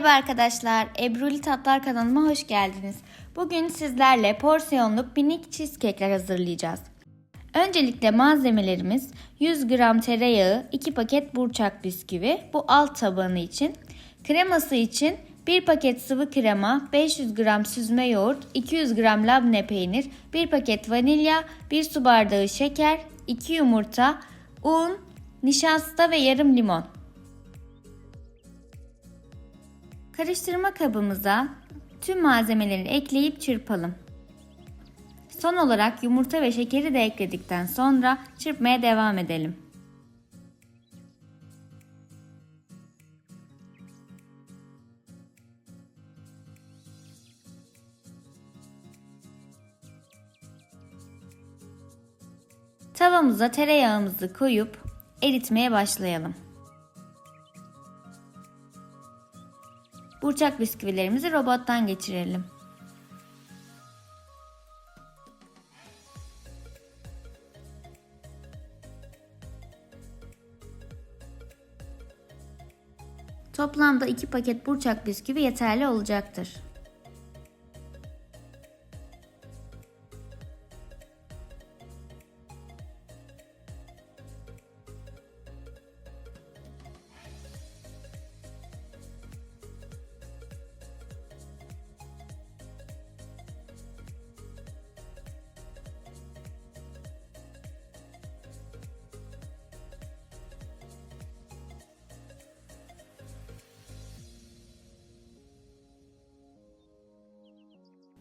Merhaba arkadaşlar, Ebruli Tatlar kanalıma hoş geldiniz. Bugün sizlerle porsiyonluk minik cheesecake'ler hazırlayacağız. Öncelikle malzemelerimiz 100 gram tereyağı, 2 paket burçak bisküvi, bu alt tabanı için. Kreması için 1 paket sıvı krema, 500 gram süzme yoğurt, 200 gram labne peynir, 1 paket vanilya, 1 su bardağı şeker, 2 yumurta, un, nişasta ve yarım limon. Karıştırma kabımıza tüm malzemeleri ekleyip çırpalım. Son olarak yumurta ve şekeri de ekledikten sonra çırpmaya devam edelim. Tavamıza tereyağımızı koyup eritmeye başlayalım. Burçak bisküvilerimizi robottan geçirelim. Toplamda 2 paket burçak bisküvi yeterli olacaktır.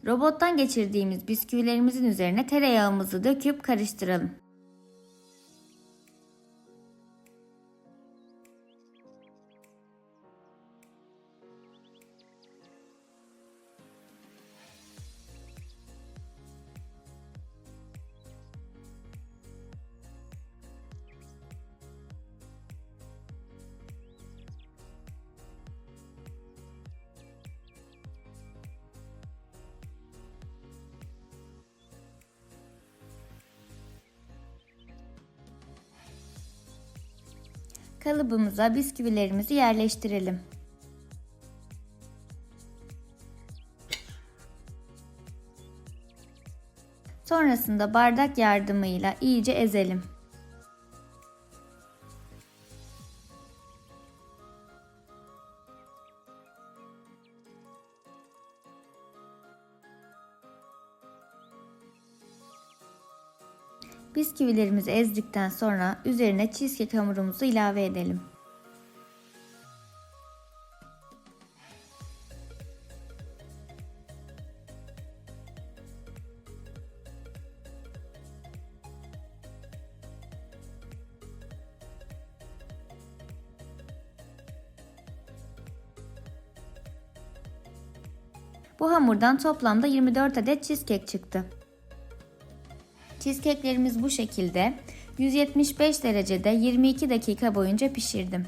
Robottan geçirdiğimiz bisküvilerimizin üzerine tereyağımızı döküp karıştıralım. Kalıbımıza bisküvilerimizi yerleştirelim. Sonrasında bardak yardımıyla iyice ezelim. Bisküvilerimizi ezdikten sonra üzerine cheesecake hamurumuzu ilave edelim. Bu hamurdan toplamda 24 adet cheesecake çıktı. Cheesecake'lerimiz bu şekilde 175 derecede 22 dakika boyunca pişirdim.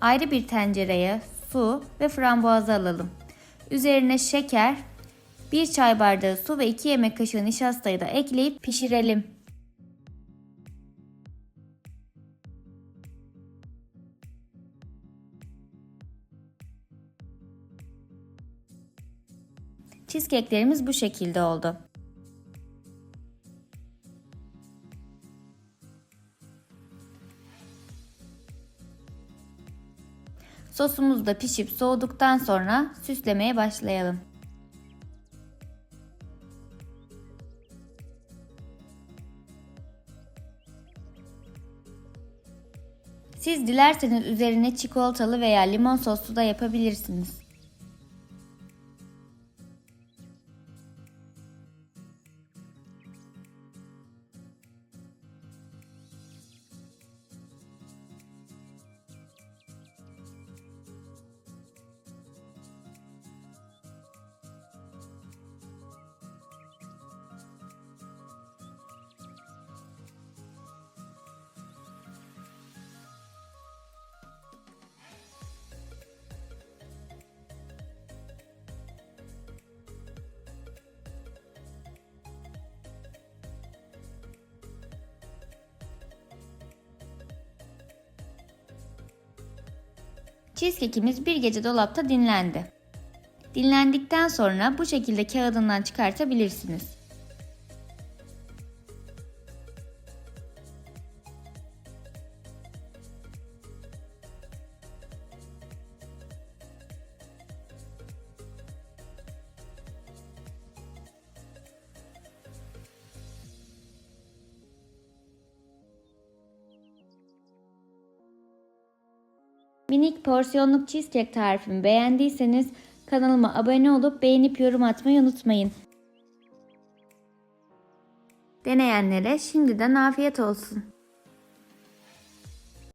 Ayrı bir tencereye su ve frambuazı alalım. Üzerine şeker, 1 çay bardağı su ve 2 yemek kaşığı nişastayı da ekleyip pişirelim. Cheesecake'lerimiz bu şekilde oldu. Sosumuz da pişip soğuduktan sonra süslemeye başlayalım. Siz dilerseniz üzerine çikolatalı veya limon soslu da yapabilirsiniz. Cheesecake'imiz bir gece dolapta dinlendi. Dinlendikten sonra bu şekilde kağıdından çıkartabilirsiniz. Minik porsiyonluk cheesecake tarifimi beğendiyseniz kanalıma abone olup beğenip yorum atmayı unutmayın. Deneyenlere şimdiden afiyet olsun.